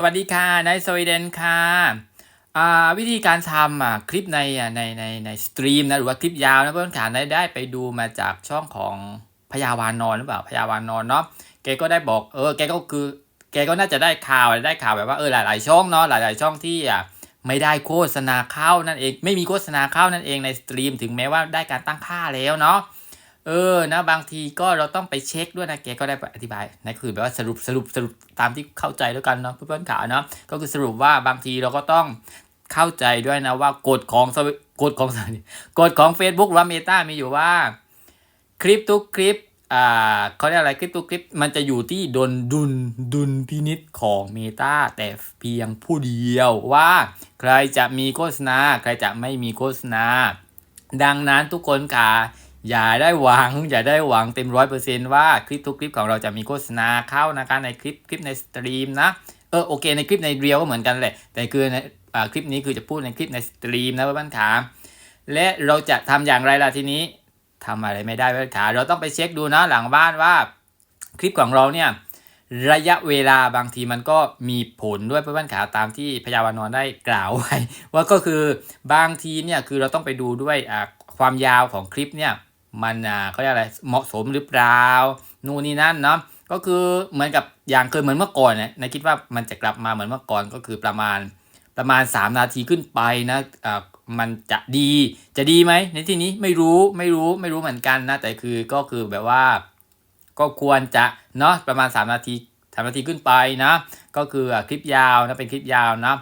สวัสดีค่ะนายสวีเดนค่ะวิธีการทำคลิปในในในในสตรีมนะหรือว่าคลิปยาวนะเพื่อนขาได้ได้ไปดูมาจากช่องของพยาวานนอนหรือเปล่าพยาวานนอนเนาะแกก็ได้บอกเออแกก็คือแกก็น่าจะได้ข่าวได้ข่าวแบบว่าเออหลาย ๆ ช่องเนาะหลาย ๆ ช่องที่อะไม่ได้โฆษณาเข้านั่นเองไม่มีโฆษณาเข้านั่นเองในสตรีมถึงแม้ว่าได้การตั้งค่าแล้วเนาะ เออนะบางทีก็เราต้องไปเช็คด้วยนะแกก็ได้อธิบายนะคือแบบว่าสรุปสรุปสรุปตามที่เข้าใจแล้วกันเนาะเพื่อนๆขาเนาะก็คือสรุปว่าบางทีเราก็ต้องเข้าใจด้วยนะว่ากฎของกฎของกฎของ Facebook หรือว่า Meta มีอยู่ว่า คลิปทุกคลิปอ่าเขาเรียกอะไรคลิปทุกคลิป มันจะอยู่ที่ดนดุลดุลพินิษของ Meta แต่เพียงผู้เดียวว่า ใครจะมีโฆษณา ใครจะไม่มีโฆษณา ดังนั้นทุกคนค่ะ อย่าได้หวัง อย่าได้หวังเต็มร้อยเปอร์เซนต์ว่าคลิปทุกคลิปของเราจะมีโฆษณาเข้านะคะในคลิปคลิปในสตรีมนะเออโอเคในคลิปในเรียวก็เหมือนกันแหละ แต่คือในอคลิปนี้คือจะพูดในคลิปในสตรีมนะเพื่อนขาและเราจะทำอย่างไรล่ะทีนี้ทำอะไรไม่ได้เพื่อนขาเราต้องไปเช็คดูนะหลังบ้านว่า คลิปของเราเนี่ยระยะเวลาบางทีมันก็มีผลด้วยเพื่อนขาตามที่พยาวานอนได้กล่าวไว้ ว่าก็คือบางทีเนี่ยคือเราต้องไปดูด้วยความยาวของคลิปเนี่ย มันอ่าเขาเรียกอะไรเหมาะสมหรือเปล่านู่นนี่นั่นเนาะก็คือเหมือนกับอย่างเคยเหมือนเมื่อก่อนเนี่ยนายคิดว่ามันจะกลับมาเหมือนเมื่อก่อนก็คือประมาณประมาณ 3 นาทีขึ้นไปนะอ่ามันจะดีจะดีไหมในที่นี้ไม่รู้ไม่รู้ไม่รู้เหมือนกันนะแต่คือก็คือแบบว่า ก็ควรจะเนาะประมาณ 3 นาที3นาทีขึ้นไปนะก็คืออะคลิปยาวนะเป็นคลิปยาวนะ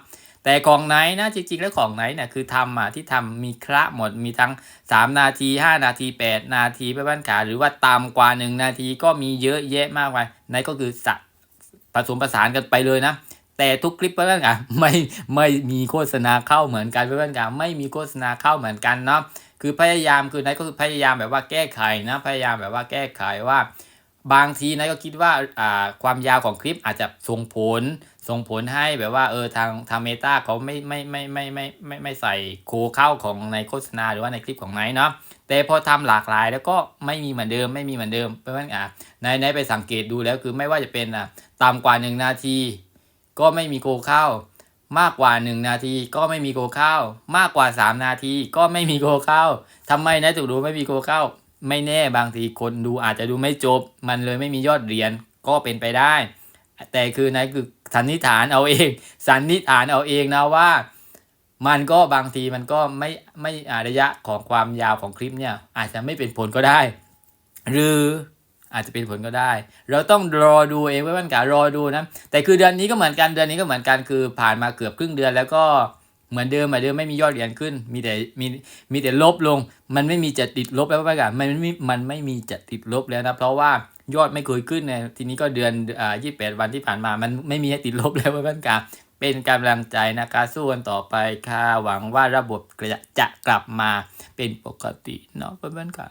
แต่ของไหนนะจริงๆ แล้วของไหนเนี่ยคือทำอะที่ทำมีคระหมดมีทั้ง 3 นาที 5 นาที 8 นาทีไปบ้านขาหรือว่าต่ำกว่า 1 นาทีก็มีเยอะแยะมากมายไหนก็คือสะผสมผสานกันไปเลยนะ แต่ทุกคลิปเพื่อนๆกันไม่ไม่มีโฆษณาเข้าเหมือนกันเพื่อนๆกันไม่มีโฆษณาเข้าเหมือนกันเนาะคือพยายามคือไหนก็คือพยายามแบบว่าแก้ไขนะพยายามแบบว่าแก้ไขว่า บางทีนะก็คิดว่าอ่าความยาวของคลิปอาจจะส่งผลส่งผลให้แบบว่าเออทางทางเมตาเขาไม่ไม่ไม่ไม่ไม่ไม่ไม่ใส่โคเข้าของในโฆษณาหรือว่าในคลิปของไนเนาะแต่พอทำหลากหลายแล้วก็ไม่มีเหมือนเดิมไม่มีเหมือนเดิมเพราะฉะนั้นอะในในไปสังเกตดูแล้วคือไม่ว่าจะเป็นอะต่ำกว่า 1 นาที ก็ไม่มีโคเข้ามากกว่า 1 นาทีก็ไม่มีโคเข้า มากกว่า 3 นาทีก็ไม่มีโคเข้าทำไมนะถูกดูไม่มีโคเข้า ไม่แน่บางทีคนดูอาจจะดูไม่จบ มันเลยไม่มียอดเหรียญก็เป็นไปได้ แต่คือนั่นคือสันนิษฐานเอาเอง สันนิษฐานเอาเองนะว่า มันก็บางทีมันก็ไม่ไม่อระยะของความยาวของคลิปเนี่ย อาจจะไม่เป็นผลก็ได้ หรืออาจจะเป็นผลก็ได้ เราต้องรอดูเองไว้วันการอดูนะแต่คือเดือนนี้ก็เหมือนกันเดือนนี้ก็เหมือนกันคือผ่านมาเกือบครึ่งเดือนแล้วก็ เหมือนเดิมเหมือนเดิมไม่มียอดเหรียญขึ้น มีแต่มีมีแต่ลบลง มันไม่มีจะติดลบแล้วประกาศมันไม่มันไม่มีจะติดลบแล้วนะเพราะว่ายอดไม่เคยขึ้นเนี่ยทีนี้ก็เดือนอ่ายี่สิบแปดวันที่ผ่านมา มันไม่มีให้ติดลบแล้วเพื่อนกันเป็นกำลังใจนะคะสู้กันต่อไปค่ะหวังว่าระบบจะจะกลับมาเป็นปกติเนาะเพื่อนๆค่ะ